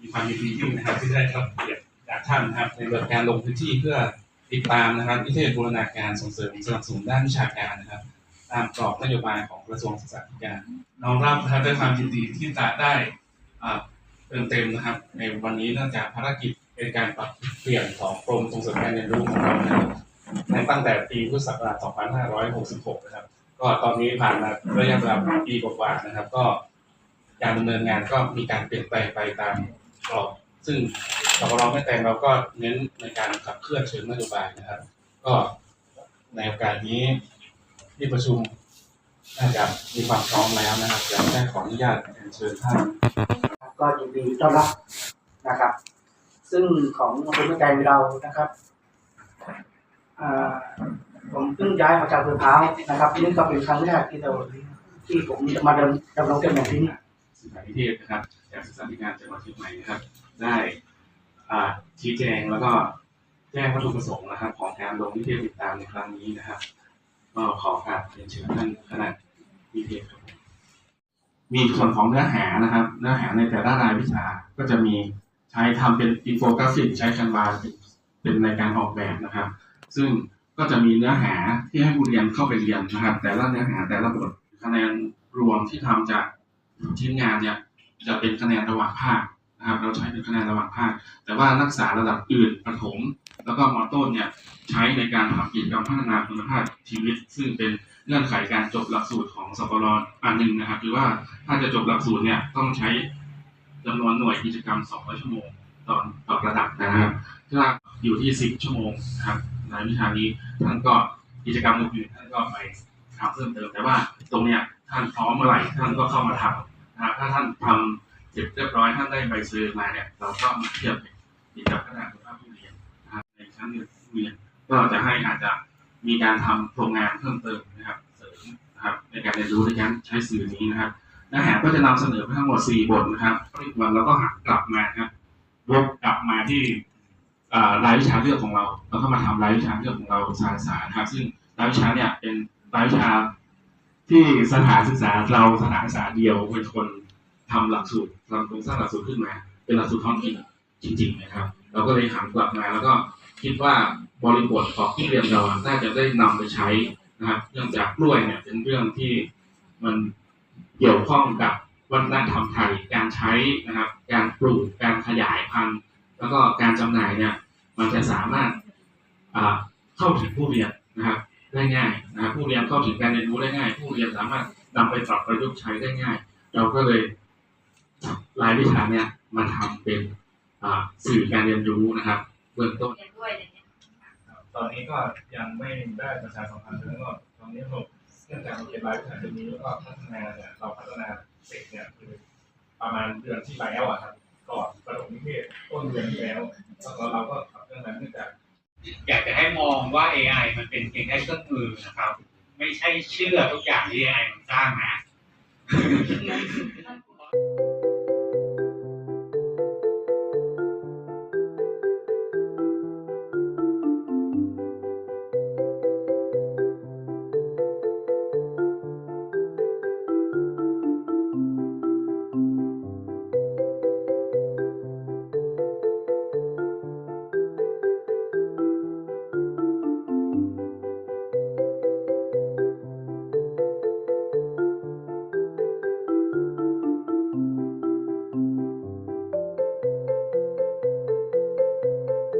มีความยินดียิ่งนะครับที่ได้รับเกียรติจากท่านนะครับในเรื่องการลงพื้นที่เพื่อติดตามนะครับนิเทศบูรณาการส่งเสริมสนับสนุนด้านวิชาการนะครับ ตามกรอบนโยบายของกระทรวงศึกษาธิการน้องรับนะครับด้วยความยินดีที่จะได้อ่าเติมเต็มนะครับ ในวันนี้เนื่องจากภารกิจเป็นการปรับเปลี่ยนของกรมส่งเสริมการเรียนรู้ของเรานะครับในตั้งแต่ปีพุทธศักราช 2566 นะครับ ก็ตอนนี้ผ่านมาระยะเวลาปีกว่าๆนะครับ ก็ การดำเนินงานก็มีการเปลี่ยนแปลงไปตามกรอบซึ่งสกรแม่แตงเราก็เน้นในการขับเคลื่อนเชิงนโยบายนะครับ ก็ในโอกาสนี้ที่ประชุมน่าจะมีความพร้อมแล้วนะครับอยากได้ขออนุญาตเชิญท่านก็ยินดีต้อนรับนะครับ ซึ่งของอำเภอแม่ใจเรานะครับผมเพิ่งย้ายมาจากอำเภอพร้าวนะครับนี่ก็เป็นครั้งแรกที่เราที่ผมจะมาดำดำรงตำแหน่งที่นี่ ศึกษาธิเทศนะครับจากศึกษาธิการจังหวัดเชียงใหม่นะครับ ได้อ่าชี้แจงแล้วก็แจ้งวัตถุประสงค์นะครับ ของการลงนิเทศติดตามในครั้งนี้นะครับ ก็ขอกราบเรียนเชิญท่านคณะนิเทศครับมีส่วนของเนื้อหานะครับ เนื้อหาในแต่ละรายวิชาก็จะมีใช้ทำเป็นอินโฟกราฟิกใช้คันวาเป็นในการออกแบบนะครับ ซึ่งก็จะมีเนื้อหาที่ให้ผู้เรียนเข้าไปเรียนนะครับ แต่ละเนื้อหาแต่ละบทคะแนนรวมที่ทำจาก ชิ้นงานเนี่ยจะเป็นคะแนนระหว่างภาคนะครับ เราใช้เป็นคะแนนระหว่างภาค แต่ว่านักศึกษาระดับอื่นประถม แล้วก็มอต้นเนี่ยใช้ในการทำกิจกรรมพัฒนาคุณภาพชีวิต ซึ่งเป็นเงื่อนไขการจบหลักสูตรของสปรอันหนึ่งนะครับหรือว่าถ้าจะจบหลักสูตรเนี่ยต้องใช้จำนวนหน่วยกิจกรรม 200 ชั่วโมงต่อต่อระดับนะครับถ้าอยู่ที่ 10 ชั่วโมงนะครับในวิชานี้ท่านก็กิจกรรมอื่นท่านก็ไปทำเพิ่มเติมแต่ว่าตรงเนี้ยท่านพร้อมเมื่อไหร่ท่านก็เข้ามาทำ นะถ้าท่านทำเสร็จเรียบร้อยท่านได้ใบเซอร์มาเนี่ยเราก็มาเทียบกิจกรรมพัฒนาคุณภาพผู้เรียนนะครับในชั้นเรียนผู้เรียนก็จะให้อาจจะมีการทำโครงงานเพิ่มเติมนะครับเสริมนะครับในการเรียนรู้ในการใช้สื่อนี้นะครับเนื้อหาก็จะนำเสนอไปทั้งหมด 4 บทนะครับอีกวันเราก็หักกลับมาครับวกกลับมาที่รายวิชาเลือกของเรา แล้วก็มาทำรายวิชาเลือกของเราสารสารนะครับ ซึ่งรายวิชาเนี่ยเป็นรายวิชา ที่สถานศึกษาเราสถานศึกษาเดียวเป็นคนทำหลักสูตรทำโครงสร้างหลักสูตรขึ้นมา เป็นหลักสูตรท้องถิ่นจริง ๆ นะครับ เราก็เลยหันกลับมาแล้วก็คิดว่าบริบทของที่เรียนเราอะน่าจะได้นำไปใช้นะครับเนื่องจากกล้วยเนี่ยเป็นเรื่องที่มันเกี่ยวข้องกับวัฒนธรรมไทยการใช้นะครับ การปลูกการขยายพันธุ์ แล้วก็การจำหน่ายเนี่ยมันจะสามารถเข้าถึงผู้เรียนนะครับ ได้ง่ายนะครับผู้เรียนเข้าถึงการเรียนรู้ได้ง่าย ผู้เรียนสามารถนำไปปรับประยุกต์ใช้ได้ง่าย เราก็เลยรายวิชาเนี่ยมาทำเป็นสื่อการเรียนรู้นะครับเบื้องต้นตอนนี้ก็ยังไม่ได้ประชาสัมพันธ์แล้วก็ตอนนี้เราเนื่องจากเราเป็นรายวิชาเดือนนี้แล้วก็พัฒนาเนี่ยเราพัฒนาเสร็จเนี่ยคือประมาณเดือนที่แล้วอะครับก่อนประถมนิเทศต้นเดือนที่แล้วแล้วเราก็ทำเรื่องนั้นเนื่องจากอยากจะ ให้มองว่า AI มันเป็นเพียงแค่เครื่องมือนะครับ ไม่ใช่เชื่อทุกอย่างที่ AI มันสร้างนะ